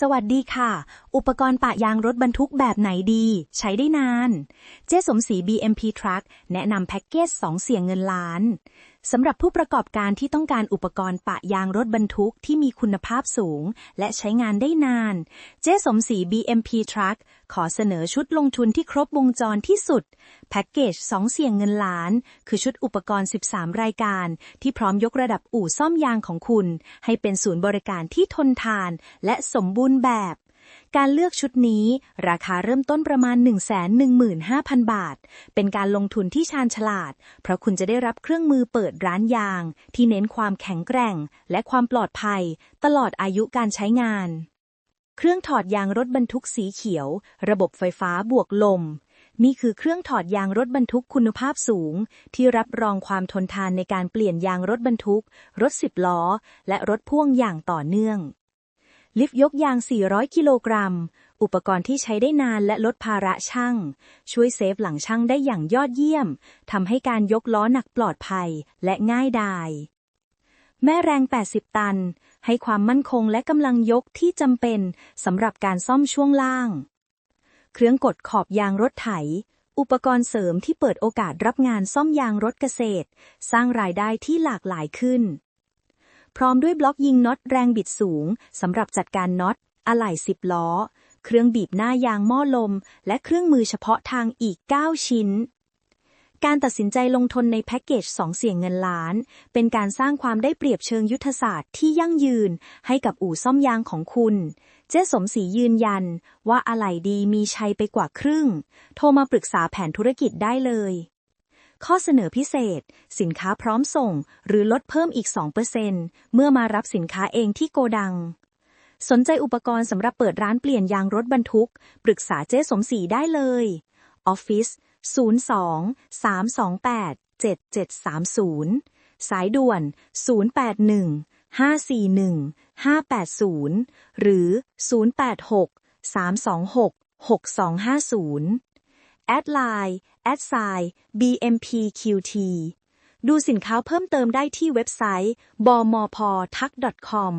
สวัสดีค่ะอุปกรณ์ปะยางรถบรรทุกแบบไหนดี ใช้ได้นาน เจ๊สมศรี BMP Truck แนะนำแพ็กเกจ2เสียงเงินล้านสำหรับผู้ประกอบการที่ต้องการอุปกรณ์ปะยางรถบรรทุกที่มีคุณภาพสูง และใช้งานได้นาน เจ๊สมศรี BMP Truck ขอเสนอชุดลงทุนที่ครบวงจรที่สุด แพ็กเกจ 2 เสียงเงินล้าน คือชุดอุปกรณ์ 13 รายการ ที่พร้อมยกระดับอู่ซ่อมยางของคุณ ให้เป็นศูนย์บริการที่ทนทาน และสมบูรณ์แบบ การเลือกชุดนี้ ราคาเริ่มต้นประมาณ 115,000 บาท เป็นการลงทุนที่ชาญฉลาด เพราะคุณจะได้รับเครื่องมือเปิดร้านยาง ที่เน้นความแข็งแกร่ง และความปลอดภัย ตลอดอายุการใช้งาน เครื่องถอดยางรถบรรทุกสีเขียว ระบบไฟฟ้าบวกลมนี่คือเครื่องถอดยางรถบรรทุกคุณภาพสูง ที่รับรองความทนทานในการเปลี่ยนยางรถบรรทุก รถสิบล้อ และรถพ่วงอย่างต่อเนื่อง ลิฟต์ยกยาง 400 กิโลกรัม อุปกรณ์ที่ใช้ได้นานและลดภาระช่าง ช่วยเซฟหลังช่างได้อย่างยอดเยี่ยม ทำให้การยกล้อหนักปลอดภัยและง่ายดาย แม่แรง 80 ตัน ให้ความมั่นคงและกำลังยกที่จำเป็นสำหรับการซ่อมช่วงล่าง เครื่องกดขอบยางรถไถ อุปกรณ์เสริมที่เปิดโอกาสรับงานซ่อมยางรถเกษตร สร้างรายได้ที่หลากหลายขึ้น พร้อมด้วยบล็อกยิงน็อตแรงบิดสูงสำหรับจัดการน็อต อะไหล่สิบล้อ เครื่องบีบหน้ายางหม้อลม และเครื่องมือเฉพาะทางอีก 9 ชิ้น การตัดสินใจลงทุนในแพ็กเกจ2เสียงเงินล้าน เป็นการสร้างความได้เปรียบเชิงยุทธศาสตร์ที่ยั่งยืนให้กับอู่ซ่อมยางของคุณ เจ๊สมศรียืนยันว่าอะไหล่ดีมีชัยไปกว่าครึ่ง โทรมาปรึกษาแผนธุรกิจได้เลย ข้อเสนอพิเศษ สินค้าพร้อมส่ง หรือลดเพิ่มอีก 2%เมื่อมารับสินค้าเองที่โกดัง สนใจอุปกรณ์สำหรับเปิดร้านเปลี่ยนยางรถบรรทุก ปรึกษาเจ๊สมศรีได้เลยออฟฟิศ02 328 7730 สายด่วน 081 541 580 หรือ 086 326 6250 แอดไลน์แอดไซน์ BMPQT ดูสินค้าเพิ่มเติมได้ที่เว็บไซต์ bmptac.com